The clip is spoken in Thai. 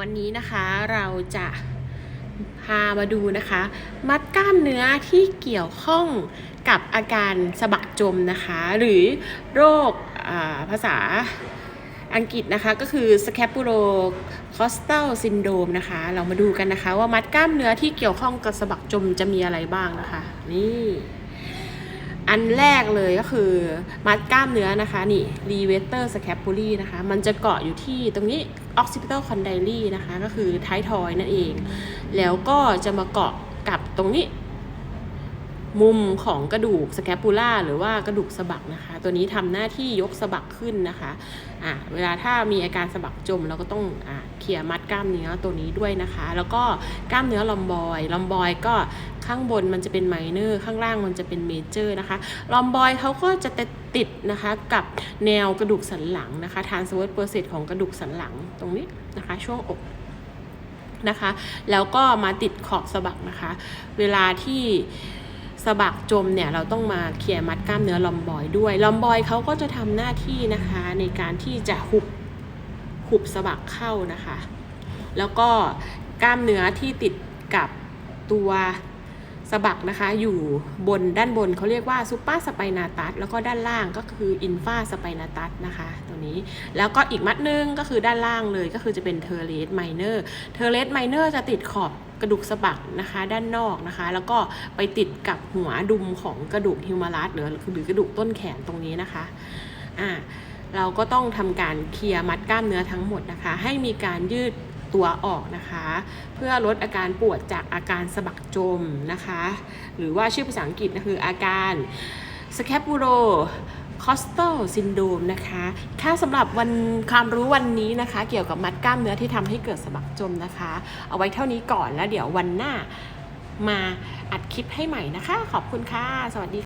วันนี้นะคะเราจะพามาดูนะคะ มัดกล้ามเนื้อที่เกี่ยวข้องกับอาการสะบักจมนะคะ หรือโรคาภาษาอังกฤษนะคะก็คือ scapulocostal syndrome นะคะ เรามาดูกันนะคะว่ามัดกล้ามเนื้อที่เกี่ยวข้องกับสะบักจมจะมีอะไรบ้างนะคะ นี่ อันแรกเลยก็คือมัดกล้ามเนื้อนะคะนี่ levator scapulae นะคะ มันจะเกาะอยู่ที่ตรงนี้ occipital condyle นะคะ ก็คือท้ายทอยนั่นเอง แล้วก็จะมาเกาะกับตรงนี้ มุมของกระดูกสแคปูล่าหรือว่ากระดูกสะบักนะคะ ตัวนี้ทำหน้าที่ยกสะบักขึ้นนะคะอะเวลาถ้ามีอาการสะบักจมเราก็ต้องอะเคลียร์มัดกล้ามเนื้อตัวนี้ด้วยนะคะ แล้วก็กล้ามเนื้อลอมบอยลอมบอยก็ ข้างบนมันจะเป็นไมเนอร์ข้างล่างมันจะเป็นเมเจอร์นะคะลอมบอยเขาก็จะติดนะคะกับแนวกระดูกสันหลังนะคะทานสว e ตเปอร์เซตของกระดูกสันหลังตรงนี้นะคะช่วงอกนะคะแล้วก็มาติดขอบสะบักนะคะ เวลาที่สะบักจมเนี่ยเราต้องมาเคลียร์มัดกล้ามเนื้อลอมบอยด้วยลอมบอยเขาก็จะทำหน้าที่นะคะในการที่จะหุบหุบสะบักเข้านะคะ แล้วก็กล้ามเนื้อที่ติดกับตัว สะบักนะคะอยู่บนด้านบนเขาเรียกว่าซูเปอร์สไปนาตัสแล้วก็ด้านล่างก็คืออินฟาสไปนาตัสนะคะตัวนี้แล้วก็อีกมัดหนึงก็คือด้านล่างเลยก็คือจะเป็นเทอร์เลสไมเนอร์เทอร์เลสไมเนอร์จะติดขอบกระดูกสะบักนะคะด้านนอกนะคะ แล้วก็ไปติดกับหัวดุมของกระดูกฮิวมารัสหรือหรือกระดูกต้นแขนตรงนี้นะคะอ่าเราก็ต้องทำการเคลียร์มัดกล้ามเนื้อทั้งหมดนะคะ ให้มีการยืด ตัวออกนะคะ เพื่อลดอาการปวดจากอาการสะบักจมนะคะ หรือว่าชื่อภาษาอังกฤษก็คืออาการ scapulo costal syndrome นะคะ ค่ะสำหรับวันความรู้วันนี้นะคะ เกี่ยวกับมัดกล้ามเนื้อที่ทำให้เกิดสะบักจมนะคะ เอาไว้เท่านี้ก่อนแล้วเดี๋ยววันหน้ามาอัดคลิปให้ใหม่นะคะ ขอบคุณค่ะ สวัสดี